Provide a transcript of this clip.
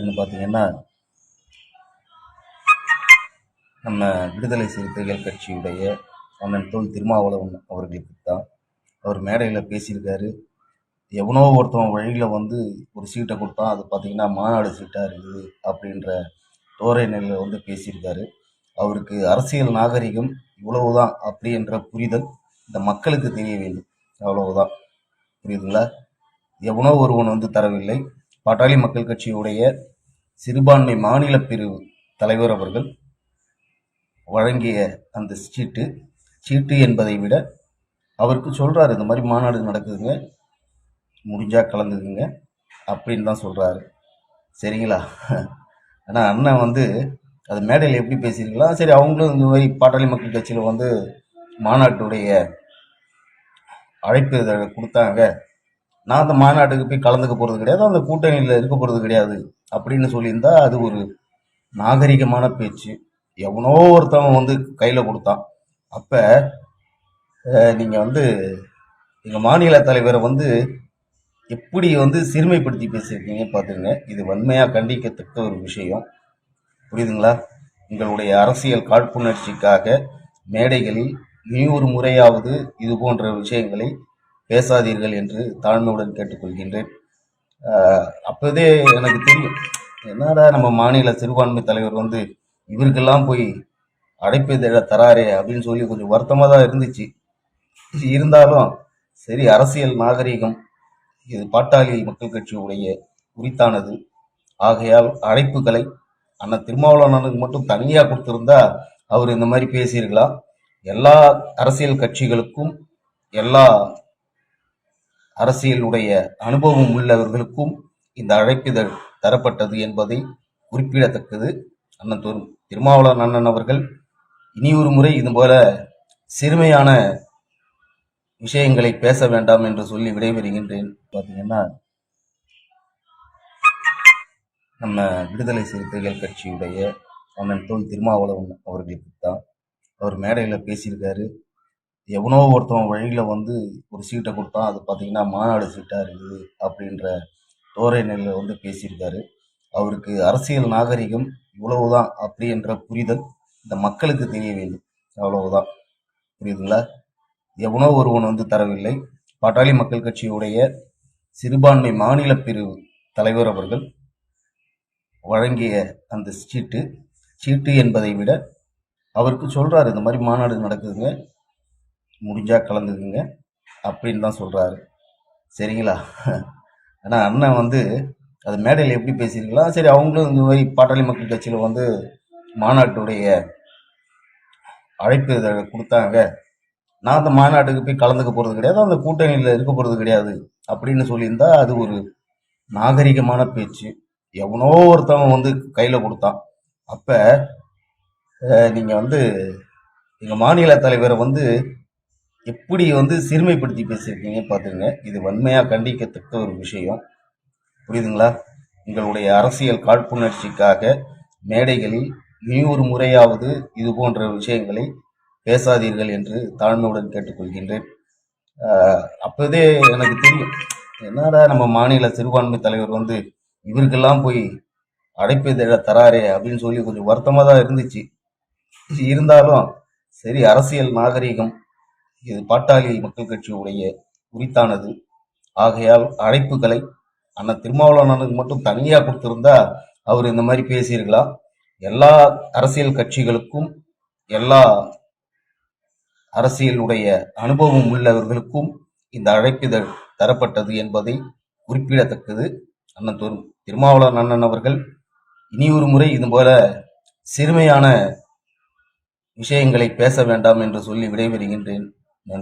அப்படின்னு பார்த்தீங்கன்னா நம்ம விடுதலை சிறுத்தைகள் கட்சியுடைய அண்ணன் தோல் திருமாவளவன் அவர்களுக்கு தான் அவர் மேடையில் பேசியிருக்காரு. எவனோ ஒருத்தவன் வழியில் வந்து ஒரு சீட்டை கொடுத்தான். அது பார்த்தீங்கன்னா மாநாடு சீட்டாக இருக்குது அப்படின்ற தோரை நிலையில் வந்து பேசியிருக்காரு. அவருக்கு அரசியல் நாகரிகம் இவ்வளவுதான் அப்படின்ற புரிதல் இந்த மக்களுக்கு தெரிய வேண்டும். அவ்வளவுதான். புரியுதுங்களா? எவனோ ஒருவன் வந்து தரவில்லை. பாட்டாளி மக்கள் கட்சியுடைய சிறுபான்மை மாநில பிரிவு தலைவர் அவர்கள் வழங்கிய அந்த சீட்டு சீட்டு என்பதை விட அவருக்கு சொல்கிறாரு இந்த மாதிரி மாநாடு நடக்குதுங்க முடிஞ்சால் கலந்துக்குங்க அப்படின்னு தான் சொல்கிறாரு சரிங்களா? ஆனால் அண்ணன் வந்து அது மேடையில் எப்படி பேசியிருக்கலாம் சரி அவங்களும் இந்த மாதிரி பாட்டாளி மக்கள் கட்சியில் வந்து மாநாட்டுடைய அழைப்பு கொடுத்தாங்க. நான் அந்த மாநாட்டுக்கு போய் கலந்துக்க போகிறது கிடையாது. அந்த கூட்டணியில் இருக்க போகிறது கிடையாது. அப்படின்னு சொல்லியிருந்தா அது ஒரு நாகரிகமான பேச்சு. எவனோ ஒருத்தவன் வந்து கையில் கொடுத்தான். அப்போ நீங்கள் வந்து எங்கள் மாநில தலைவரை வந்து எப்படி வந்து சிறுமைப்படுத்தி பேசியிருக்கீங்க பார்த்துருங்க இது வன்மையாக கண்டிக்கத்தக்க ஒரு விஷயம். புரியுதுங்களா? உங்களுடைய அரசியல் காழ்ப்புணர்ச்சிக்காக மேடைகளில் நீ ஒரு முறையாவது இது போன்ற விஷயங்களை பேசாதீர்கள் என்று தாழ்மையுடன் கேட்டுக்கொள்கின்றேன். அப்போதே எனக்கு தெரியும். என்னடா நம்ம மாநில சிறுபான்மை தலைவர் வந்து இவருக்கெல்லாம் போய் அடைப்பு இதழ தராரே அப்படின்னு சொல்லி கொஞ்சம் வருத்தமாக தான் இருந்துச்சு. இருந்தாலும் சரி அரசியல் நாகரீகம் இது பாட்டாளி மக்கள் கட்சியுடைய உரித்தானது ஆகையால் அழைப்புகளை அண்ணன் திருமாவளவனுக்கு மட்டும் தனியாக கொடுத்துருந்தா அவர் இந்த மாதிரி பேசியிருக்கலாம். எல்லா அரசியல் கட்சிகளுக்கும் எல்லா அரசியலுடைய அனுபவம் உள்ளவர்களுக்கும் இந்த அழைப்பிதழ் தரப்பட்டது என்பதை குறிப்பிடத்தக்கது. அண்ணன் திரு திருமாவளவன் அண்ணன் அவர்கள் இனி ஒரு முறை இது போல சிறுமையான விஷயங்களை பேச வேண்டாம் என்று சொல்லி விடைபெறுகின்றேன். பார்த்தீங்கன்னா நம்ம விடுதலை சிறுத்தைகள் கட்சியுடைய அண்ணன் தொல் திருமாவளவன் அவர்களுக்கு தான். அவர் மேடையில் பேசியிருக்காரு. எவனோ ஒருத்தன் வழியில் வந்து ஒரு சீட்டை கொடுத்தான். அது பார்த்தீங்கன்னா மாநாடு சீட்டாக இருக்குது அப்படின்ற தோரணையில் வந்து பேசியிருக்காரு. அவருக்கு அரசியல் நாகரிகம் இவ்வளவுதான் அப்படின்ற புரிதல் இந்த மக்களுக்கு தெரிய வேண்டும். அவ்வளவுதான். புரியுதுங்களா? எவனோ ஒருவன் வந்து தரவில்லை. பாட்டாளி மக்கள் கட்சியுடைய சிறுபான்மை மாநில பிரிவு தலைவர் அவர்கள் வழங்கிய அந்த சீட்டு சீட்டு என்பதை விட அவருக்கு சொல்கிறார் இந்த மாதிரி மாநாடு நடக்குதுங்க. முடிஞ்சால் கலந்துக்குங்க அப்படின்னு தான் சொல்கிறாரு சரிங்களா? ஆனால் அண்ணன் வந்து அது மேடையில் எப்படி பேசியிருக்கலாம்? சரி அவங்களும் இந்த மாதிரி பாட்டாளி மக்கள் கட்சியில் வந்து மாநாட்டுடைய அழைப்பு இதை கொடுத்தாங்க. நான் அந்த மாநாட்டுக்கு போய் கலந்துக்க போகிறது கிடையாது அந்த கூட்டணியில் இருக்க போகிறது கிடையாது அப்படின்னு சொல்லியிருந்தா அது ஒரு நாகரிகமான பேச்சு. எவனோ ஒருத்தவன் வந்து கையில் கொடுத்தான். அப்போ நீங்கள் வந்து எங்கள் மாநில தலைவரை வந்து எப்படி வந்து சிறுமைப்படுத்தி பேசியிருக்கீங்க பார்த்துங்க இது வன்மையாக கண்டிக்கத்தக்க ஒரு விஷயம். புரியுதுங்களா? உங்களுடைய அரசியல் காழ்ப்புணர்ச்சிக்காக மேடைகளில் நீ ஒரு முறையாவது இது போன்ற விஷயங்களை பேசாதீர்கள் என்று தாழ்மையுடன் கேட்டுக்கொள்கின்றேன். அப்போதே எனக்கு தெரியும். என்னடா நம்ம மாநில சிறுபான்மை தலைவர் வந்து இவருக்கெல்லாம் போய் அடைப்பு தராரே அப்படின்னு சொல்லி கொஞ்சம் வருத்தமாக தான் இருந்துச்சு. இருந்தாலும் சரி அரசியல் நாகரீகம் இது பாட்டாளி மக்கள் கட்சியுடைய உரித்தானது. ஆகையால் அழைப்புகளை அண்ணன் திருமாவளவனுக்கு மட்டும் தனியாக கொடுத்திருந்தா அவர் இந்த மாதிரி பேசியிருக்கலாம். எல்லா அரசியல் கட்சிகளுக்கும் எல்லா அரசியலுடைய அனுபவம் உள்ளவர்களுக்கும் இந்த அழைப்பிதழ் தரப்பட்டது என்பதை குறிப்பிடத்தக்கது. அண்ணன் திரு திருமாவளவன் அண்ணன் அவர்கள் இனி ஒரு முறை இது போல சிறுமையான விஷயங்களை பேச வேண்டாம் என்று சொல்லி விடைபெறுகின்றேன்.